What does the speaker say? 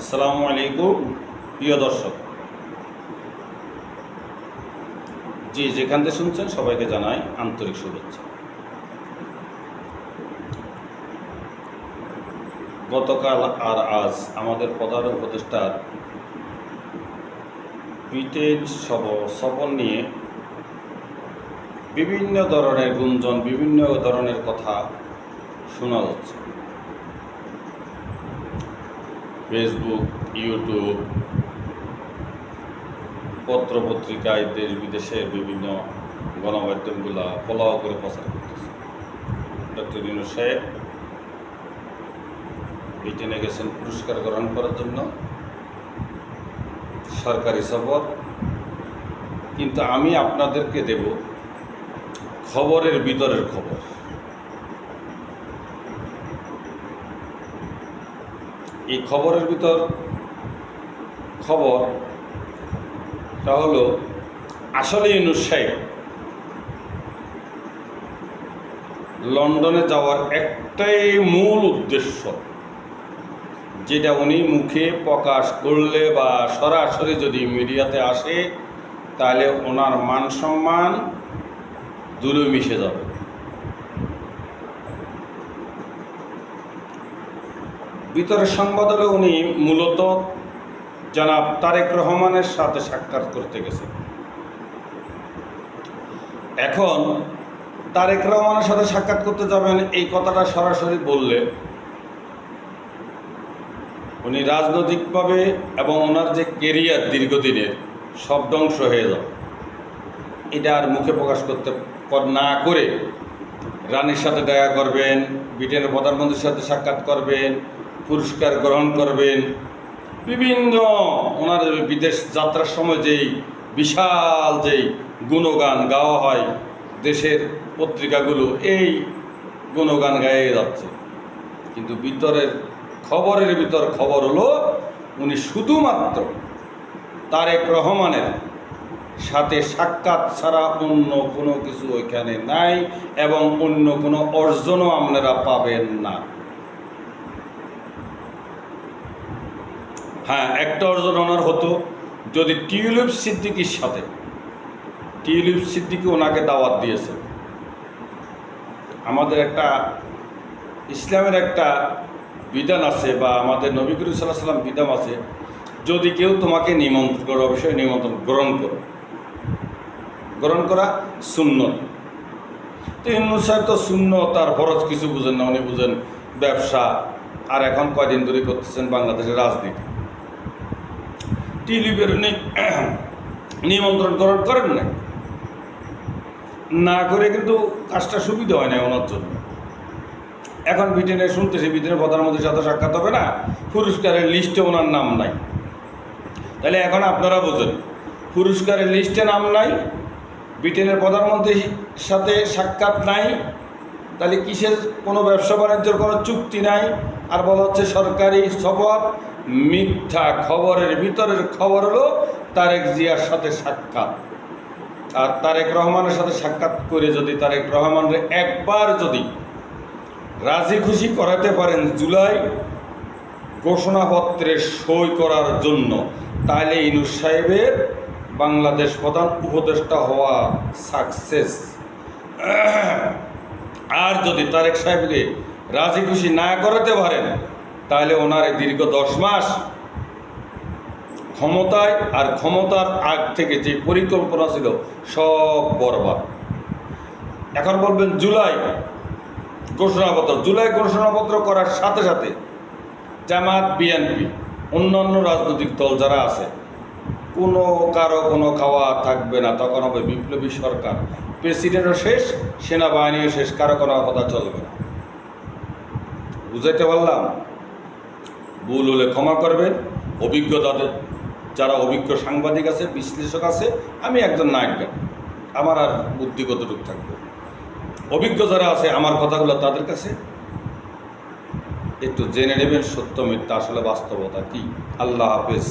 আসসালামু আলাইকুম, প্রিয় দর্শক। জি, যেখান থেকে শুনছেন, সবাইকে জানাই আন্তরিক শুভেচ্ছা। গতকাল আর আজ আমাদের প্রধান উপদেষ্টার ব্রিটেন সব সফর নিয়ে বিভিন্ন ধরনের গুঞ্জন, বিভিন্ন ধরনের কথা শোনা যাচ্ছে। ফেসবুক ইউটিউব পত্র পত্রিকায় দেশ বিদেশের বিভিন্ন গণমাধ্যমগুলা ফলাও করে প্রচার করতেছে। ডক্টর ইনু সাহেব ব্রিটেনে গেছেন পুরস্কার গ্রহণ করার জন্য সরকারি সফর। কিন্তু আমি আপনাদেরকে দেব খবরের ভিতরের খবর। এই খবরের ভিতর খবর তা হলো আসলে ইউনুস সাহেব লন্ডনে যাওয়ার একটাই মূল উদ্দেশ্য, যেটা উনি মুখে প্রকাশ করলে বা সরাসরি যদি মিডিয়াতে আসে, তাহলে ওনার মান সম্মান দূরে মিশে যাবে। ভিতরের সংবাদ হলে উনি মূলত জনাব তারেক রহমানের সাথে সাক্ষাৎ করতে গেছেন। এখন তারেক রহমানের সাথে সাক্ষাৎ করতে যাবেন, এই কথাটা সরাসরি বললে উনি রাজনৈতিকভাবে এবং ওনার যে কেরিয়ার দীর্ঘদিনের সব ধ্বংস হয়ে যাবে। এটা আর মুখে প্রকাশ করতে না করে রানীর সাথে দেখা করবেন, ব্রিটেনের প্রধানমন্ত্রীর সাথে সাক্ষাৎ করবেন পুরস্কার গ্রহণ করবেন। বিভিন্ন ওনার বিদেশ যাত্রার সময় যেই বিশাল যেই গুণগান গাওয়া হয়, দেশের পত্রিকাগুলো এই গুণগান গাইয়ে যাচ্ছে। কিন্তু ভিতরের খবরের ভিতর খবর হলো, উনি শুধুমাত্র তারেক রহমানের সাথে সাক্ষাৎ ছাড়া অন্য কোনো কিছু ওইখানে নাই এবং অন্য কোনো অর্জনও আপনারা পাবেন না। হ্যাঁ একটা অর্জন ওনার হতো যদি টিউলিপ সিদ্দিকির সাথে। টিউলিপ সিদ্দিকি ওনাকে দাওয়াত দিয়েছে। আমাদের একটা ইসলামের একটা বিধান আছে বা আমাদের নবী করিম সাল্লাহ সাল্লাম বিধান আছে, যদি কেউ তোমাকে নিমন্ত্রণ করে, অবশ্যই নিমন্ত্রণ গ্রহণ করো। গ্রহণ করা শূন্য তো ইমনু সাহেব তো শূন্য তার ফরজ কিছু বুঝেন না, উনি বুঝেন ব্যবসা। আর এখন কয়দিন ধরে করতেছেন বাংলাদেশের রাজনীতি। টিলিপের উনি নিমন্ত্রণ গ্রহণ করেন না না করে কিন্তু কাজটা সুবিধা হয় না ওনার জন্য। এখন ব্রিটেনে শুনতেছি, ব্রিটেনের প্রধানমন্ত্রীর সাথে সাক্ষাৎ হবে না, পুরস্কারের লিস্টে ওনার নাম নাই। তাহলে এখন আপনারা বোঝেন, পুরস্কারের লিস্টে নাম নাই, ব্রিটেনের প্রধানমন্ত্রীর সাথে সাক্ষাৎ নাই, তাহলে কিসের কোনো ব্যবসা বাণিজ্যের কোনো চুক্তি নাই, আর বলা হচ্ছে সরকারি সফর মিথ্যা খবরের ভিতরের খবর হলো তারেক জিয়ার সাথে সাক্ষাৎ। আর তারেক রহমানের সাথে সাক্ষাৎ করে যদি তারেক রহমানের একবার যদি রাজি খুশি করাতে পারেন জুলাই ঘোষণাপত্রে সই করার জন্য, তাহলে ইনুস সাহেবের বাংলাদেশ প্রধান উপদেষ্টা হওয়া সাকসেস। আর যদি তারেক সাহেবকে রাজি খুশি না করাতে পারেন তাহলে ওনার দীর্ঘ দশ মাস ক্ষমতায় আর ক্ষমতার আগ থেকে যে পরিকল্পনা ছিল সব বরবাদ। এখন বলবেন জুলাই ঘোষণাপত্র জুলাই ঘোষণাপত্র করার সাথে সাথে জামাত, বিএনপি, অন্যান্য রাজনৈতিক দল যারা আছে, কোনো কারও কোনো খাওয়া থাকবে না, তখন হবে বিপ্লবী সরকার। প্রেসিডেন্টও শেষ, সেনাবাহিনীও শেষ, কারও কোনো কথা চলবে না। বুঝাইতে পারলাম? ভুল হলে ক্ষমা করবেন। অভিজ্ঞতাদের যারা অভিজ্ঞ সাংবাদিক আছে, বিশ্লেষক আছে, আমি একজন নায়ক। আমার আর বুদ্ধি কতটুকু থাকবে? অভিজ্ঞ যারা আছে, আমার কথাগুলো তাদের কাছে? একটু জেনে নেবেন, সত্য মিথ্যা আসলে বাস্তবতা কি? আল্লাহ হাফেজ।